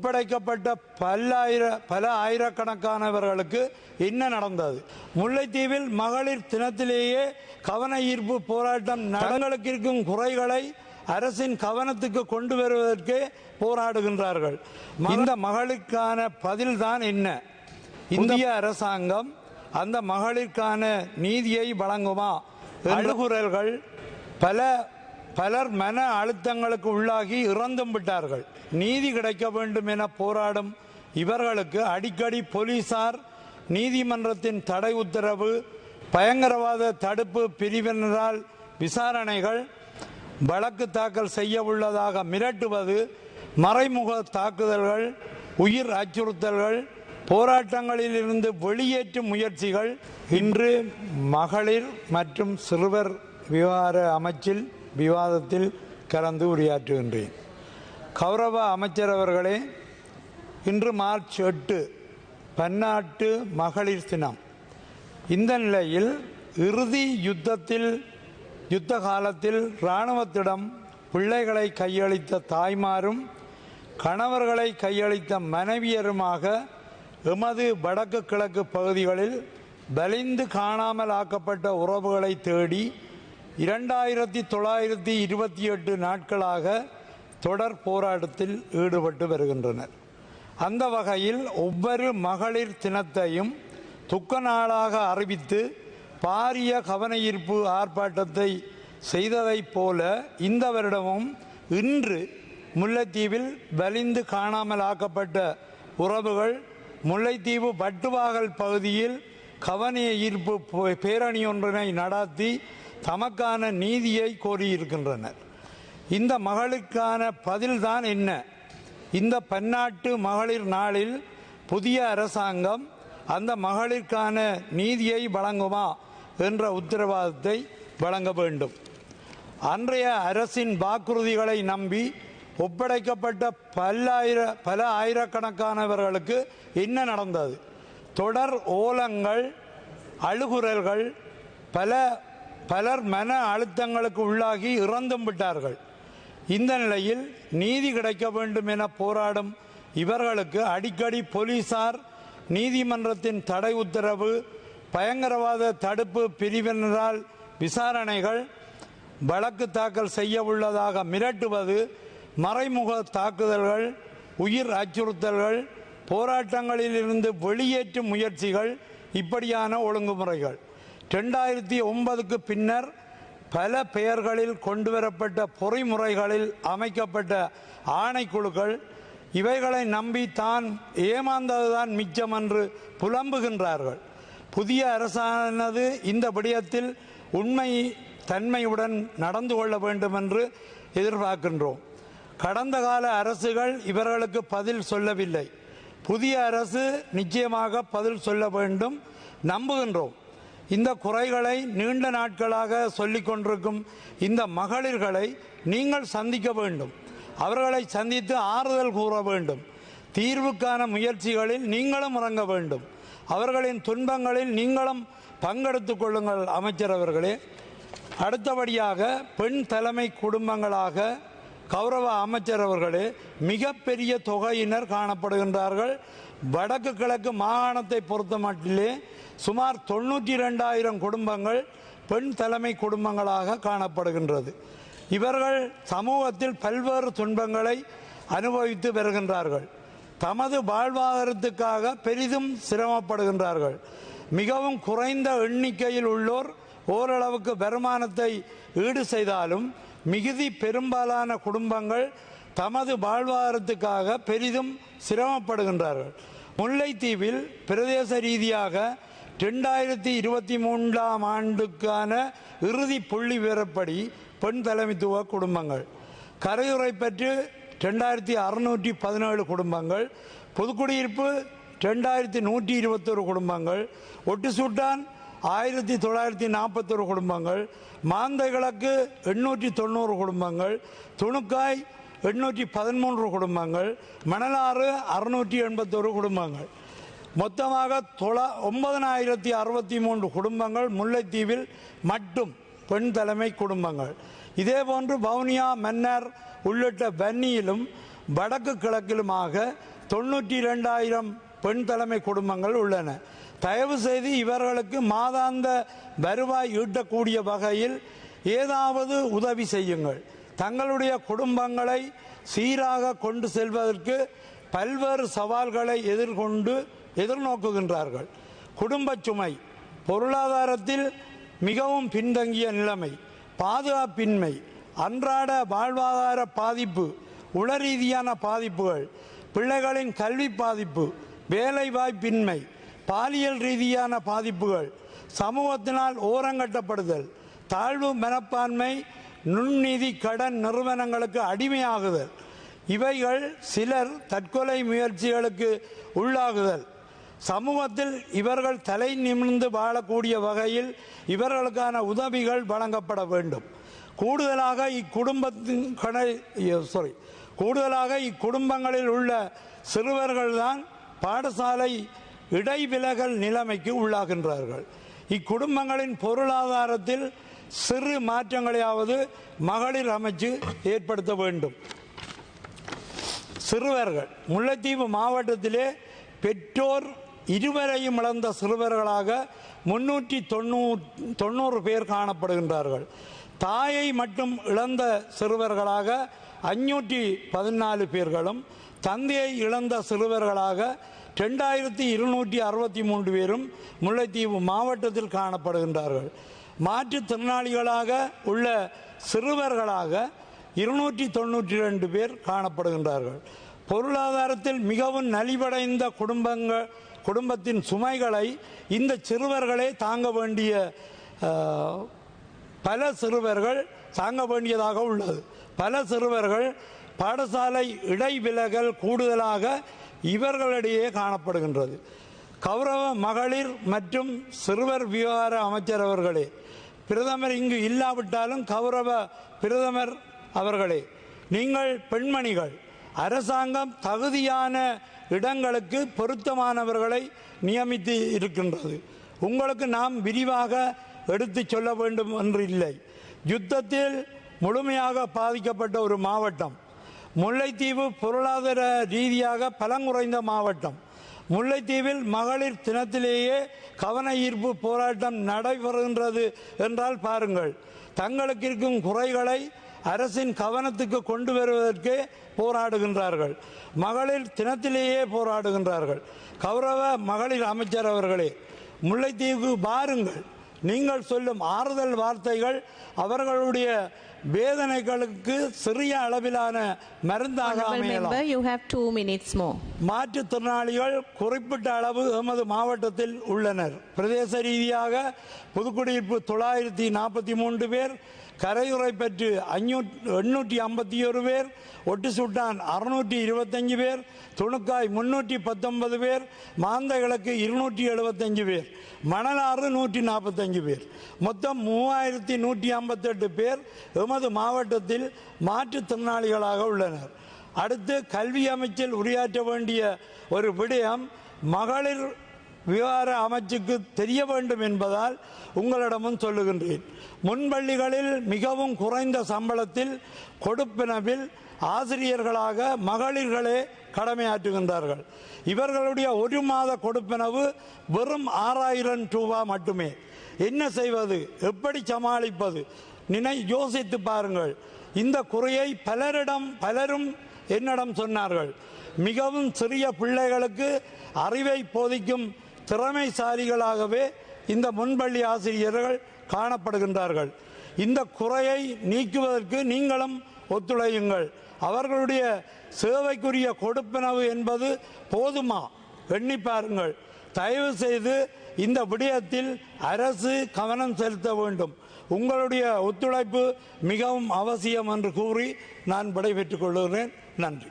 ஒப்படைக்கப்பட்ட பல்லாயிர பல ஆயிரக்கணக்கானவர்களுக்கு என்ன நடந்தது? முல்லைத்தீவில் மகளிர் தினத்திலேயே கவன ஈர்ப்பு போராட்டம் நடங்களுக்கு இருக்கும் குறைகளை அரசின் கவனத்துக்கு கொண்டு வருவதற்கு போராடுகின்றார்கள். இந்த மகளுக்கான பதில்தான் என்ன? இந்திய அரசாங்கம் அந்த மகளிருக்கான நீதியை வழங்குமா? அழுகுரல்கள் பல பலர் மன அழுத்தங்களுக்கு உள்ளாகி இறந்தும் விட்டார்கள். நீதி கிடைக்க வேண்டும் என போராடும் இவர்களுக்கு அடிக்கடி போலீசார் நீதிமன்றத்தின் தடை உத்தரவு பயங்கரவாத தடுப்பு பிரிவினரால் விசாரணைகள் வழக்கு தாக்கல் செய்ய உள்ளதாக மிரட்டுவது மறைமுக தாக்குதல்கள் உயிர் அச்சுறுத்தல்கள் போராட்டங்களில் இருந்து வெளியேற்றும் முயற்சிகள் இன்று மகளிர் மற்றும் சிறுவர் விவகார அமைச்சில் விவாதத்தில் கலந்து உரையாற்றுகின்றேன். கௌரவ அமைச்சர் அவர்களே இன்று மார்ச் எட்டு பன்னாட்டு மகளிர் தினம். இந்த நிலையில் இறுதி யுத்தத்தில் யுத்த காலத்தில் இராணுவத்திடம் பிள்ளைகளை கையளித்த தாய்மாரும் கணவர்களை கையளித்த மனைவியருமாக எமது வடக்கு கிழக்கு பகுதிகளில் வலிந்து காணாமல் ஆக்கப்பட்ட உறவுகளை தேடி இரண்டாயிரத்தி தொள்ளாயிரத்தி இருபத்தி எட்டு நாட்களாக தொடர் போராட்டத்தில் ஈடுபட்டு வருகின்றனர். அந்த வகையில் ஒவ்வொரு மகளிர் தினத்தையும் துக்க நாளாக அறிவித்து பாரிய கவனயீர்ப்பு ஆர்ப்பாட்டத்தை செய்ததைப் போல இந்த வருடமும் இன்று முல்லைத்தீவில் வலிந்து காணாமல் ஆக்கப்பட்ட உறவுகள் முல்லைத்தீவு பட்டுவாகல் பகுதியில் கவன ஈர்ப்பு பேரணி ஒன்றினை நடாத்தி தமக்கான நீதியை கோரியிருக்கின்றனர். இந்த மகளுக்கான பதில்தான் என்ன? இந்த பன்னாட்டு மகளிர் நாளில் புதிய அரசாங்கம் அந்த மகளிருக்கான நீதியை வழங்குமா என்ற உத்தரவாதத்தை வழங்க வேண்டும். அன்றைய அரசின் வாக்குறுதிகளை நம்பி ஒப்படைக்கப்பட்ட பல்லாயிர பல ஆயிரக்கணக்கானவர்களுக்கு என்ன நடந்தது? தொடர் ஓலங்கள் அழுகுரல்கள் பல பலர் மன அழுத்தங்களுக்கு உள்ளாகி இறந்தும் விட்டார்கள். இந்த நிலையில் நீதி கிடைக்க வேண்டும் என போராடும் இவர்களுக்கு அடிக்கடி போலீசார் நீதிமன்றத்தின் தடை உத்தரவு பயங்கரவாத தடுப்பு பிரிவினரால் விசாரணைகள் வழக்கு தாக்கல் செய்ய உள்ளதாக மிரட்டுவது மறைமுக தாக்குதல்கள் உயிர் அச்சுறுத்தல்கள் போராட்டங்களிலிருந்து வெளியேற்றும் முயற்சிகள் இப்படியான ஒழுங்குமுறைகள். ரெண்டாயிரத்தி ஒன்பதுக்கு பின்னர் பல பெயர்களில் கொண்டுவரப்பட்ட பொறிமுறைகளில் அமைக்கப்பட்ட ஆணைக்குழுக்கள் இவைகளை நம்பி தான் ஏமாந்ததுதான் மிச்சம் என்று புலம்புகின்றார்கள். புதிய அரசானது இந்த விடயத்தில் உண்மை தன்மையுடன் நடந்து கொள்ள வேண்டும் என்று எதிர்பார்க்கின்றோம். கடந்த கால அரசுகள் இவர்களுக்கு பதில் சொல்லவில்லை. புதிய அரசு நிச்சயமாக பதில் சொல்ல வேண்டும் நம்புகின்றோம். இந்த குறைகளை நீண்ட நாட்களாக சொல்லிக் கொண்டிருக்கும் இந்த மகளிர்களை நீங்கள் சந்திக்க வேண்டும். அவர்களை சந்தித்து ஆறுதல் கூற வேண்டும். தீர்வுக்கான முயற்சிகளில் நீங்களும் இறங்க வேண்டும். அவர்களின் துன்பங்களில் நீங்களும் பங்கெடுத்துக் கொள்ளுங்கள் அமைச்சர் அவர்களே. அடுத்தபடியாக பெண் தலைமை குடும்பங்களாக கௌரவ அமைச்சர் அவர்களே மிகப்பெரிய தொகையினர் காணப்படுகின்றார்கள். வடக்கு கிழக்கு மாகாணத்தை பொறுத்த மட்டிலே சுமார் தொண்ணூற்றி ரெண்டாயிரம் குடும்பங்கள் பெண் தலைமை குடும்பங்களாக காணப்படுகின்றது. இவர்கள் சமூகத்தில் பல்வேறு துன்பங்களை அனுபவித்து வருகின்றார்கள். தமது வாழ்வாதாரத்துக்காக பெரிதும் சிரமப்படுகின்றார்கள். மிகவும் குறைந்த எண்ணிக்கையில் உள்ளோர் ஓரளவுக்கு வருமானத்தை ஈடு செய்தாலும் மிகுதி பெரும்பாலான குடும்பங்கள் தமது வாழ்வாதாரத்துக்காக பெரிதும் சிரமப்படுகின்றார்கள். முல்லைத்தீவில் பிரதேச ரீதியாக ரெண்டாயிரத்தி இருபத்தி மூன்றாம் ஆண்டுக்கான இறுதி புள்ளி விவரப்படி பெண் தலைமைத்துவ குடும்பங்கள். கரையுறை பெற்று ரெண்டாயிரத்தி அறுநூற்றி பதினேழு குடும்பங்கள். புதுக்குடியிருப்பு ரெண்டாயிரத்தி நூற்றி இருபத்தொரு குடும்பங்கள். ஒட்டுசூட்டான் ஆயிரத்தி தொள்ளாயிரத்தி நாற்பத்தொரு குடும்பங்கள். மாந்தை கிழக்கு எண்ணூற்றி தொண்ணூறு குடும்பங்கள். துணுக்காய் எண்ணூற்றி பதிமூன்று குடும்பங்கள். மணலாறு அறுநூற்றி எண்பத்தொரு குடும்பங்கள். மொத்தமாக தொளா ஒன்பதனாயிரத்தி அறுபத்தி மூன்று குடும்பங்கள் முல்லைத்தீவில் மட்டும் பெண் தலைமை குடும்பங்கள். இதேபோன்று வவுனியா மன்னர் உள்ளிட்ட வன்னியிலும் வடக்கு கிழக்கிலுமாக தொண்ணூற்றி இரண்டாயிரம் பெண் தலைமை குடும்பங்கள் உள்ளன. தயவு செய்து இவர்களுக்கு மாதாந்த வருவாய் ஈட்டக்கூடிய வகையில் ஏதாவது உதவி செய்யுங்கள். தங்களுடைய குடும்பங்களை சீராக கொண்டு செல்வதற்கு பல்வேறு சவால்களை எதிர்கொண்டு எதிர்நோக்குகின்றார்கள். குடும்ப சுமை பொருளாதாரத்தில் மிகவும் பின்தங்கிய நிலைமை பாதுகாப்பின்மை அன்றாட வாழ்வாதார பாதிப்பு உளரீதியான பாதிப்புகள் பிள்ளைகளின் கல்வி பாதிப்பு வேலை வாய்ப்பின்மை பாலியல் ரீதியான பாதிப்புகள் சமூகத்தினால் ஓரங்கட்டப்படுதல் தாழ்வு மனப்பான்மை நுண்நிதி கடன் நிறுவனங்களுக்கு அடிமையாகுதல். இவைகள் சிலர் தற்கொலை முயற்சிகளுக்கு உள்ளாகுதல். சமூகத்தில் இவர்கள் தலை நிமிர்ந்து வாழக்கூடிய வகையில் இவர்களுக்கான உதவிகள் வழங்கப்பட வேண்டும். கூடுதலாக இக்குடும்பத்தின் சாரி கூடுதலாக இக்குடும்பங்களில் உள்ள சிறுவர்கள்தான் பாடசாலை இடைவிலகல் நிலைமைக்கு உள்ளாகின்றார்கள். இக்குடும்பங்களின் பொருளாதாரத்தில் சிறு மாற்றங்களையாவது மகளிர் அமைச்சு ஏற்படுத்த வேண்டும். சிறுவர்கள் முல்லைத்தீவு மாவட்டத்திலே பெற்றோர் இருவரையும் இழந்த சிறுவர்களாக முன்னூற்றி தொண்ணூ தொண்ணூறு பேர் காணப்படுகின்றார்கள். தாயை மட்டும் இழந்த சிறுவர்களாக அஞ்சூற்றி பதினாலு பேர்களும் தந்தையை இழந்த சிறுவர்களாக ரெண்டாயிரத்தி இருநூற்றி அறுபத்தி மூன்று பேரும் முல்லைத்தீவு மாவட்டத்தில் காணப்படுகின்றார்கள். மாற்றுத்திறனாளிகளாக உள்ள சிறுவர்களாக இருநூற்றி தொண்ணூற்றி ரெண்டு பேர் காணப்படுகின்றார்கள். பொருளாதாரத்தில் மிகவும் நலிவடைந்த குடும்பங்கள் குடும்பத்தின் சுமைகளை இந்த சிறுவர்களே தாங்க வேண்டிய பல சிறுவர்கள் தாங்க வேண்டியதாக உள்ளது. பல சிறுவர்கள் பாடசாலை இடைவிலகல் கூடுதலாக இவர்களிடையே காணப்படுகின்றது. கௌரவ மகளிர் மற்றும் சிறுவர் விவகார அமைச்சர் அவர்களே பிரதமர் இங்கு இல்லாவிட்டாலும் கௌரவ பிரதமர் அவர்களே நீங்கள் பெண்மணிகள் அரசாங்கம் தகுதியான இடங்களுக்கு பொருத்தமானவர்களை நியமித்து இருக்கின்றது. உங்களுக்கு நாம் விரிவாக எடுத்துச் சொல்ல வேண்டும் என்று இல்லை. யுத்தத்தில் முழுமையாக பாதிக்கப்பட்ட ஒரு மாவட்டம். முல்லைத்தீவு பொருளாதார ரீதியாக பலங்குறைந்த மாவட்டம். முல்லைத்தீவில் மகளிர் தினத்திலேயே கவன ஈர்ப்பு போராட்டம் நடைபெறுகின்றது என்றால் பாருங்கள். தங்களுக்கு இருக்கும் குறைகளை அரசின் கவனத்துக்கு கொண்டு வருவதற்கு போராடுகின்றார்கள். மகளிர் தினத்திலேயே போராடுகின்றார்கள். கௌரவ மகளிர் அமைச்சர் அவர்களே முல்லைத்தீவுக்கு பாருங்கள். நீங்கள் சொல்லும் ஆறுதல் வார்த்தைகள் அவர்களுடைய வேதனைகளுக்கு சிறிய அளவிலான மருந்தாக. மாற்றுத்திறனாளிகள் குறிப்பிட்ட அளவு எமது மாவட்டத்தில் உள்ளனர். பிரதேச ரீதியாக புதுக்குடியிருப்பு தொள்ளாயிரத்தி நாற்பத்தி மூன்று பேர் கரையுறை பெற்று எண்ணூற்றி ஐம்பத்தி ஒரு பேர் ஒட்டுசுட்டான் அறுநூற்றி இருபத்தஞ்சு பேர் துணுக்காய் முன்னூற்றி பத்தொன்பது பேர் மாந்த கிழக்கு இருநூற்றி எழுபத்தஞ்சு பேர் மணலாறு நூற்றி நாற்பத்தஞ்சு பேர். மொத்தம் மூவாயிரத்தி நூற்றி ஐம்பத்தெட்டு பேர் எமது மாவட்டத்தில் மாற்றுத்திறனாளிகளாக உள்ளனர். அடுத்து கல்வி அமைச்சில் உரையாற்ற வேண்டிய ஒரு விடயம் மகளிர் விவகார அமைச்சுக்கு தெரிய வேண்டும் என்பதால் உங்களிடமும் சொல்லுகின்றேன். முன்பள்ளிகளில் மிகவும் குறைந்த சம்பளத்தில் கொடுப்பினவில் ஆசிரியர்களாக மகளிர்களே கடமையாற்றுகின்றார்கள். இவர்களுடைய ஒரு மாத கொடுப்பினவு வெறும் ஆறாயிரம் ரூபாய் மட்டுமே. என்ன செய்வது? எப்படி சமாளிப்பது? நினை யோசித்து பாருங்கள். இந்த குறையை பலரிடம் பலரும் என்னிடம் சொன்னார்கள். மிகவும் சிறிய பிள்ளைகளுக்கு அறிவை போதிக்கும் திறமைசாலிகளாகவே இந்த முன்பள்ளி ஆசிரியர்கள் காணப்படுகின்றார்கள். இந்த குறையை நீக்குவதற்கு நீங்களும் ஒத்துழையுங்கள். அவர்களுடைய சேவைக்குரிய கொடுப்பனவு என்பது போதுமா? எண்ணி பாருங்கள். தயவு செய்து இந்த விடயத்தில் அரசு கவனம் செலுத்த வேண்டும். உங்களுடைய ஒத்துழைப்பு மிகவும் அவசியம் என்று கூறி நான் விடைபெற்றுக் கொள்கிறேன். நன்றி.